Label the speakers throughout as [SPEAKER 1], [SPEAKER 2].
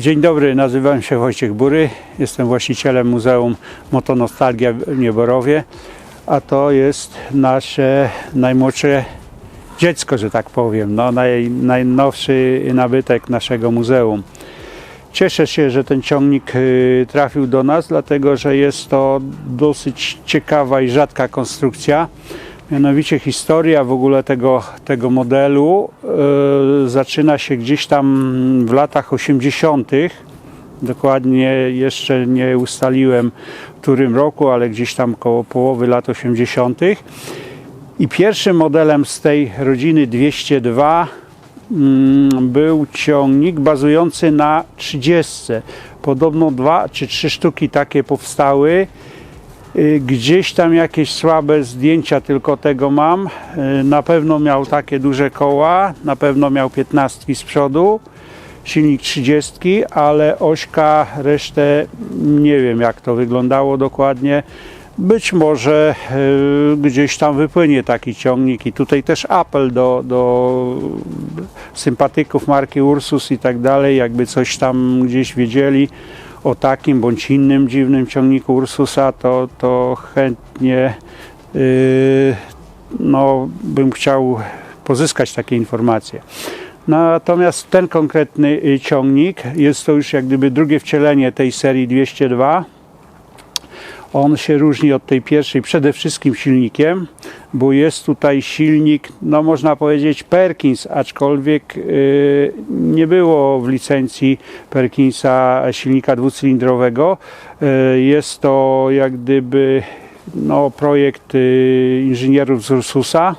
[SPEAKER 1] Dzień dobry, nazywam się Wojciech Bury, jestem właścicielem Muzeum Motonostalgia w Nieborowie, a to jest nasze najmłodsze dziecko, że tak powiem, no, naj, najnowszy nabytek naszego muzeum. Cieszę się, że ten ciągnik y, trafił do nas, dlatego że jest to dosyć ciekawa i rzadka konstrukcja. Mianowicie historia w ogóle tego, tego modelu y, zaczyna się gdzieś tam w latach 80. Dokładnie jeszcze nie ustaliłem w którym roku, ale gdzieś tam koło połowy lat 80. I pierwszym modelem z tej rodziny 202 mm, był ciągnik bazujący na 30. Podobno dwa czy trzy sztuki takie powstały. Y, Gdzieś tam jakieś słabe zdjęcia tylko tego mam. Y, Na pewno miał takie duże koła, na pewno miał 15 z przodu, silnik 30, ale ośka, resztę nie wiem jak to wyglądało dokładnie. Być może y, gdzieś tam wypłynie taki ciągnik i tutaj też apel do, do sympatyków marki Ursus i tak dalej, jakby coś tam gdzieś wiedzieli o takim bądź innym dziwnym ciągniku Ursusa, to, to chętnie y, no, bym chciał pozyskać takie informacje. Natomiast ten konkretny y, ciągnik jest to już jak gdyby drugie wcielenie tej serii 202. On się różni od tej pierwszej przede wszystkim silnikiem, bo jest tutaj silnik, no można powiedzieć Perkins, aczkolwiek yy, nie było w licencji Perkinsa silnika dwucylindrowego. Yy, jest to jak gdyby no, projekt yy, inżynierów z Ursusa.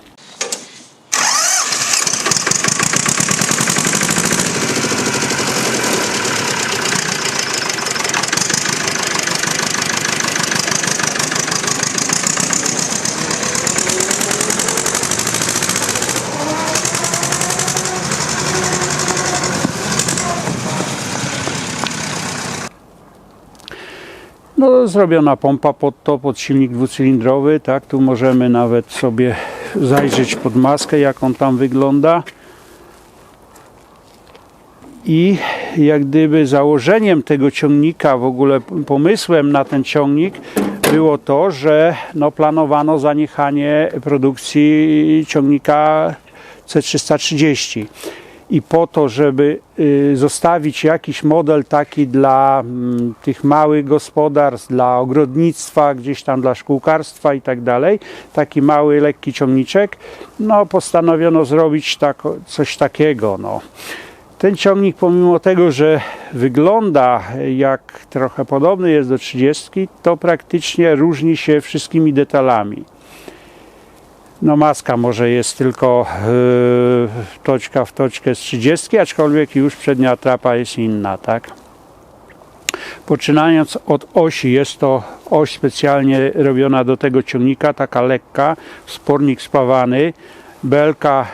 [SPEAKER 1] Zrobiona pompa pod to, pod silnik dwucylindrowy, tak, tu możemy nawet sobie zajrzeć pod maskę, jak on tam wygląda. I jak gdyby założeniem tego ciągnika, w ogóle pomysłem na ten ciągnik było to, że no, planowano zaniechanie produkcji ciągnika C330 i po to, żeby y, zostawić jakiś model taki dla mm, tych małych gospodarstw, dla ogrodnictwa, gdzieś tam dla szkółkarstwa i tak dalej, taki mały, lekki ciągniczek, no postanowiono zrobić tak, coś takiego. No. Ten ciągnik pomimo tego, że wygląda jak trochę podobny jest do 30, to praktycznie różni się wszystkimi detalami. No maska może jest tylko yy, toczka w toczkę z 30, aczkolwiek już przednia trapa jest inna, tak? Poczynając od osi, jest to oś specjalnie robiona do tego ciągnika, taka lekka, spornik spawany. Belka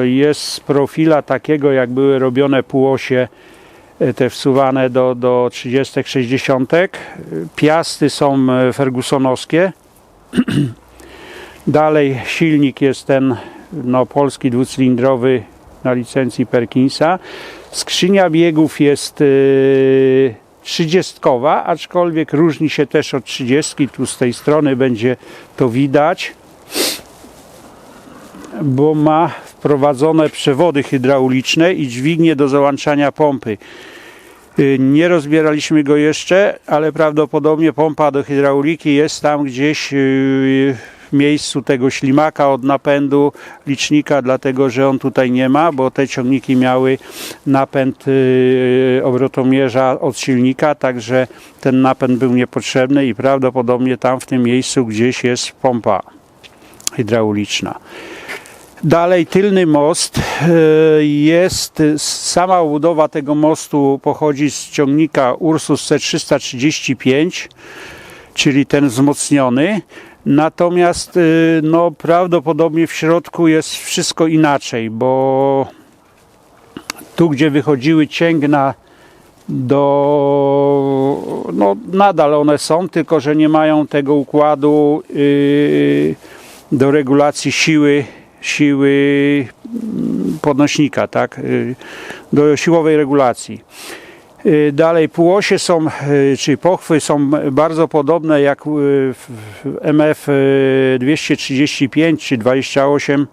[SPEAKER 1] yy, jest z profila takiego, jak były robione półosie yy, te wsuwane do, do 30, 60. Piasty są yy, fergusonowskie. Dalej silnik jest ten no, polski dwucylindrowy na licencji Perkinsa. Skrzynia biegów jest yy, 30, aczkolwiek różni się też od 30. Tu z tej strony będzie to widać, bo ma wprowadzone przewody hydrauliczne i dźwignię do załączania pompy. Yy, Nie rozbieraliśmy go jeszcze, ale prawdopodobnie pompa do hydrauliki jest tam gdzieś yy, w miejscu tego ślimaka od napędu licznika, dlatego że on tutaj nie ma, bo te ciągniki miały napęd yy, obrotomierza od silnika, także ten napęd był niepotrzebny i prawdopodobnie tam w tym miejscu gdzieś jest pompa hydrauliczna. Dalej tylny most yy, jest, sama budowa tego mostu pochodzi z ciągnika Ursus C335, czyli ten wzmocniony. Natomiast y, no, prawdopodobnie w środku jest wszystko inaczej, bo tu gdzie wychodziły cięgna do no nadal one są, tylko że nie mają tego układu yy, do regulacji siły siły mm, podnośnika, tak? Yy, do siłowej regulacji. Y, Dalej półosie są, y, czy pochwy są bardzo podobne jak y, w MF y, 235 czy 28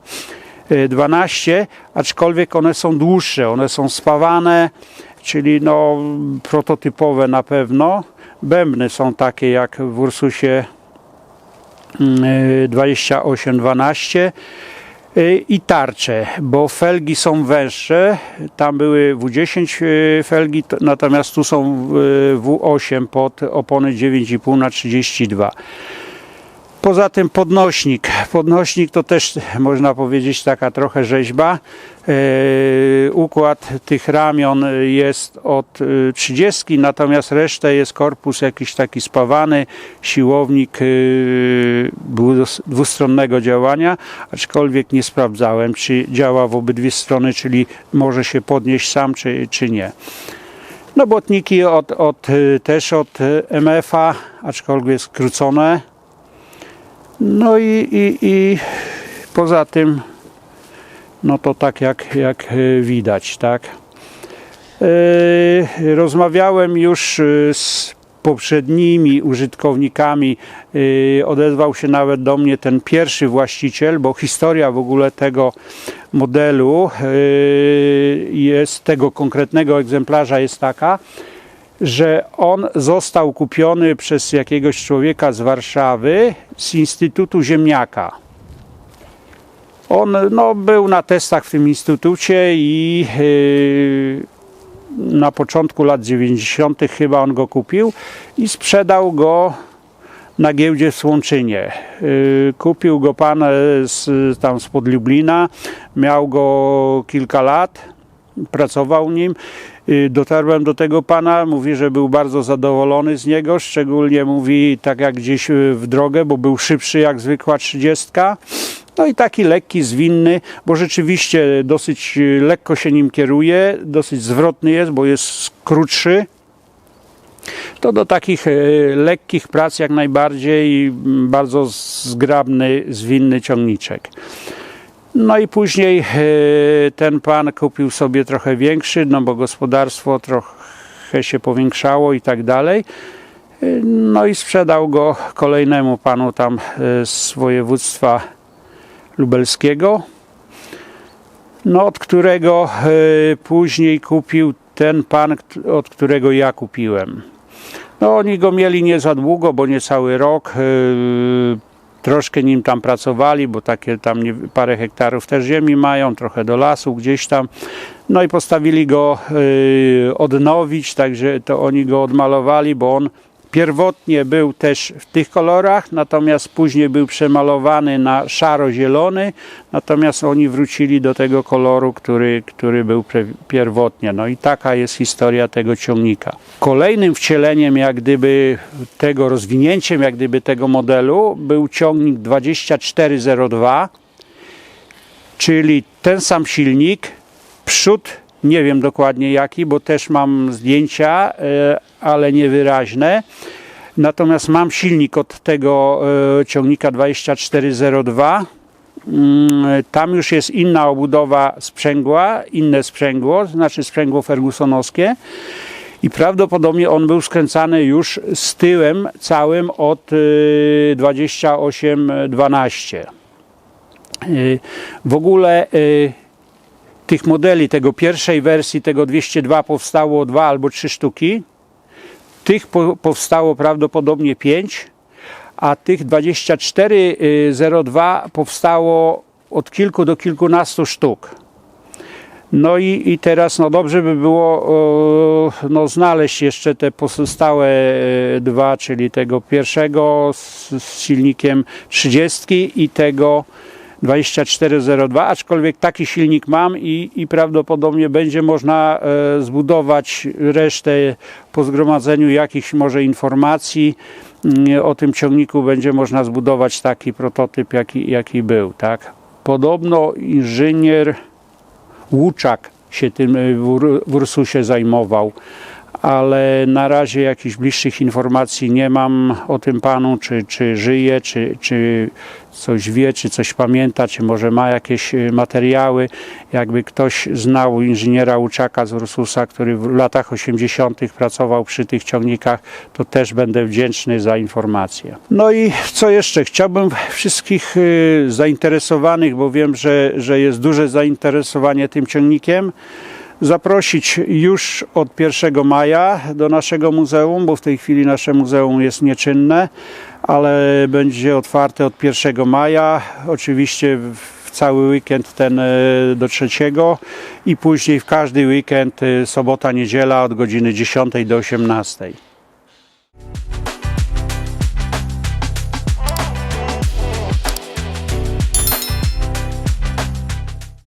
[SPEAKER 1] y, 12, aczkolwiek one są dłuższe, one są spawane, czyli no prototypowe na pewno. Bębny są takie jak w Ursusie y, 28-12 y, i tarcze, bo felgi są węższe. Tam były W10 y, felgi, to- natomiast tu są y, W8 pod opony 9,5 na 32. Poza tym podnośnik. Podnośnik to też można powiedzieć taka trochę rzeźba. E, układ tych ramion jest od e, 30, natomiast resztę jest korpus jakiś taki spawany, siłownik dwu- dwustronnego działania, aczkolwiek nie sprawdzałem, czy działa w obydwie strony, czyli może się podnieść sam, czy, czy nie. No botniki od, od, też od MF-a, aczkolwiek skrócone. No i, i, i poza tym, no to tak jak, jak e, widać, tak. E, Rozmawiałem już e, z poprzednimi użytkownikami, odezwał się nawet do mnie ten pierwszy właściciel, bo historia w ogóle tego modelu jest, tego konkretnego egzemplarza jest taka, że on został kupiony przez jakiegoś człowieka z Warszawy z Instytutu Ziemniaka. On no, był na testach w tym instytucie i yy, na początku lat 90. chyba on go kupił i sprzedał go na giełdzie w Słomczynie. Yy, Kupił go pan e, z, tam spod Lublina, miał go kilka lat, pracował nim. Y, Dotarłem do tego pana, mówi, że był bardzo zadowolony z niego, szczególnie mówi tak jak gdzieś y, w drogę, bo był szybszy jak zwykła 30. No i taki lekki, zwinny, bo rzeczywiście dosyć y, lekko się nim kieruje, dosyć zwrotny jest, bo jest krótszy. To do takich lekkich prac jak najbardziej bardzo zgrabny, zwinny ciągniczek. No i później e, ten pan kupił sobie trochę większy, no bo gospodarstwo trochę się powiększało i tak dalej. E, No i sprzedał go kolejnemu panu tam e, z województwa lubelskiego. No od którego później kupił ten pan, od którego ja kupiłem. No oni go mieli nie za długo, bo nie cały rok. Troszkę nim tam pracowali, bo takie tam nie, parę hektarów też ziemi mają, trochę do lasu gdzieś tam. No i postawili go y, odnowić, także to oni go odmalowali, bo on pierwotnie był też w tych kolorach, natomiast później był przemalowany na szaro-zielony, natomiast oni wrócili do tego koloru, który, który był pierwotnie. No i taka jest historia tego ciągnika. Kolejnym wcieleniem jak gdyby tego, rozwinięciem jak gdyby tego modelu był ciągnik 2402, czyli ten sam silnik, przód nie wiem dokładnie jaki, bo też mam zdjęcia, e, ale niewyraźne. Natomiast mam silnik od tego e, ciągnika 2402. Mm, Tam już jest inna obudowa sprzęgła, inne sprzęgło, znaczy sprzęgło fergusonowskie. I prawdopodobnie on był skręcany już z tyłem całym od y, 2812. Y, W ogóle tych modeli, tego pierwszej wersji, tego 202 powstało dwa albo trzy sztuki. Tych po, powstało prawdopodobnie 5, a tych 2402 powstało od kilku do kilkunastu sztuk. No i, i teraz no dobrze by było no, znaleźć jeszcze te pozostałe e, dwa, czyli tego pierwszego z, z silnikiem 30 i tego 2402, aczkolwiek taki silnik mam i, i prawdopodobnie będzie można e, zbudować resztę po zgromadzeniu jakichś może informacji mm, o tym ciągniku będzie można zbudować taki prototyp jaki, jaki był, tak? Podobno inżynier Łuczak się tym y, w w Ursusie zajmował, ale na razie jakichś bliższych informacji nie mam o tym panu, czy, czy żyje, czy, czy coś wie, czy coś pamięta, czy może ma jakieś y, materiały. Jakby ktoś znał inżyniera Łuczaka z Ursusa, który w latach 80. pracował przy tych ciągnikach, to też będę wdzięczny za informacje. No i co jeszcze? Chciałbym wszystkich y, zainteresowanych, bo wiem, że, że jest duże zainteresowanie tym ciągnikiem, zaprosić już od 1 maja do naszego muzeum, bo w tej chwili nasze muzeum jest nieczynne, ale będzie otwarte od 1 maja. Oczywiście w cały weekend ten e, do trzeciego i później w każdy weekend e, sobota, niedziela od godziny 10 do 18.